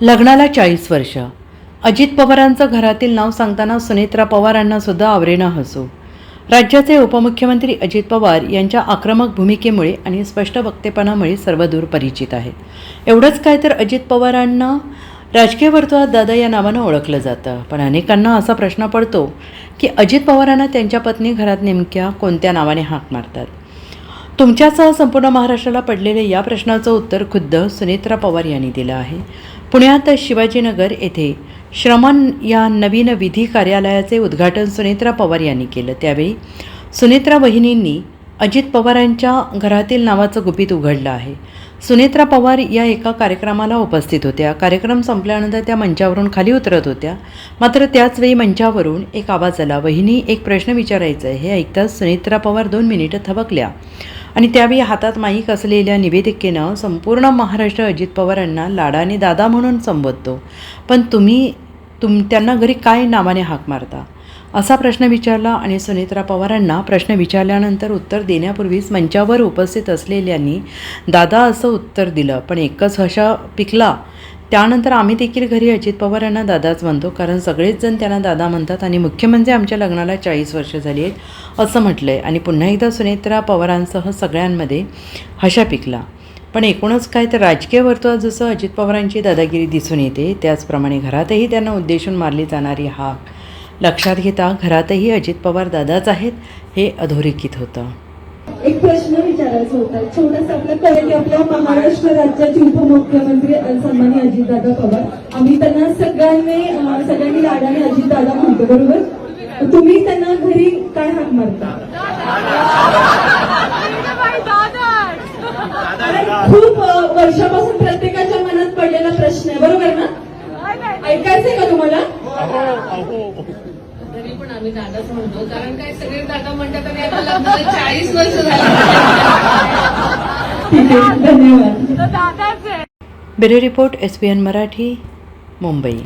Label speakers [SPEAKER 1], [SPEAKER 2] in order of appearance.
[SPEAKER 1] लग्नाला चाळीस वर्ष. अजित पवारांचं घरातील नाव सांगताना सुनेत्रा पवारांना सुद्धा आवरेनं हसू. राज्याचे उपमुख्यमंत्री अजित पवार यांच्या आक्रमक भूमिकेमुळे आणि स्पष्ट वक्तेपणामुळे सर्वदूर परिचित आहेत. एवढंच काय तर अजित पवारांना राजकीय वर्तुळात दादा या नावानं ओळखलं जातं. पण अनेकांना असा प्रश्न पडतो की अजित पवारांना त्यांच्या पत्नी घरात नेमक्या कोणत्या नावाने हाक मारतात? तुमच्यासह संपूर्ण महाराष्ट्राला पडलेल्या या प्रश्नाचं उत्तर खुद्द सुनेत्रा पवार यांनी दिलं आहे. पुण्यात शिवाजीनगर येथे श्रमण या नवीन विधी कार्यालयाचे उद्घाटन सुनेत्रा पवार यांनी केलं. त्यावेळी सुनेत्रा वहिनींनी अजित पवारांच्या घरातील नावाचं गुपित उघडलं आहे. सुनेत्रा पवार या एका कार्यक्रमाला उपस्थित होत्या. कार्यक्रम संपल्यानंतर त्या मंचावरून खाली उतरत होत्या. मात्र त्याचवेळी मंचावरून एक आवाज आला. वहिनी एक प्रश्न विचारायचा आहे हे ऐकताच सुनेत्रा पवार दोन मिनिटं थबकल्या. आणि त्यावेळी हातात माईक असलेल्या निवेदिकेनं संपूर्ण महाराष्ट्र अजित पवारांना लाडाने दादा म्हणून संबोधतो. पण तुम्ही तुम त्यांना घरी काय नावाने हाक मारता? असा प्रश्न विचारला आणि सुनेत्रा पवारांना प्रश्न विचारल्यानंतर उत्तर देण्यापूर्वीच मंचावर उपस्थित असलेल्यांनी दादा असं उत्तर दिलं पण एकच हशा पिकला. त्यानंतर आम्ही देखील घरी अजित पवार यांना दादाच म्हणतो कारण सगळेच जण त्यांना दादा म्हणतात आणि मुख्य म्हणजे आमच्या लग्नाला चाळीस वर्ष झाली आहेत असं म्हटलं आहे आणि पुन्हा एकदा सुनेत्रा पवारांसह सगळ्यांमध्ये हशा पिकला. पण एकूणच काय तर राजकीय वर्तुळात जसं अजित पवारांची दादागिरी दिसून येते त्याचप्रमाणे घरातही त्यांना उद्देशून मारली जाणारी हाक लक्षात घेता घरातही अजित पवार दादाच आहेत हे अधोरेखित होतं.
[SPEAKER 2] एक प्रश्न विचारायचा होता. छोटासा आपल्या कळलं की आपल्या महाराष्ट्र राज्याचे उपमुख्यमंत्री सन्मानी अजितदादा पवार आम्ही त्यांना सगळ्यांनी सगळ्यांनी लाडाने अजितदादा म्हणतो बरोबर? तुम्ही त्यांना घरी काय हाक मारता? खूप वर्षापासून प्रत्येकाच्या मनात पडलेला प्रश्न आहे बरोबर ना? ऐकायचंय का तुम्हाला?
[SPEAKER 3] तरी पण आम्ही दादाच म्हणतो. कारण काय सगळे दादा म्हणतात आणि आता चाळीस वर्ष झाली.
[SPEAKER 2] ठीक आहे. धन्यवाद
[SPEAKER 1] bureau report S P N Marathi Mumbai.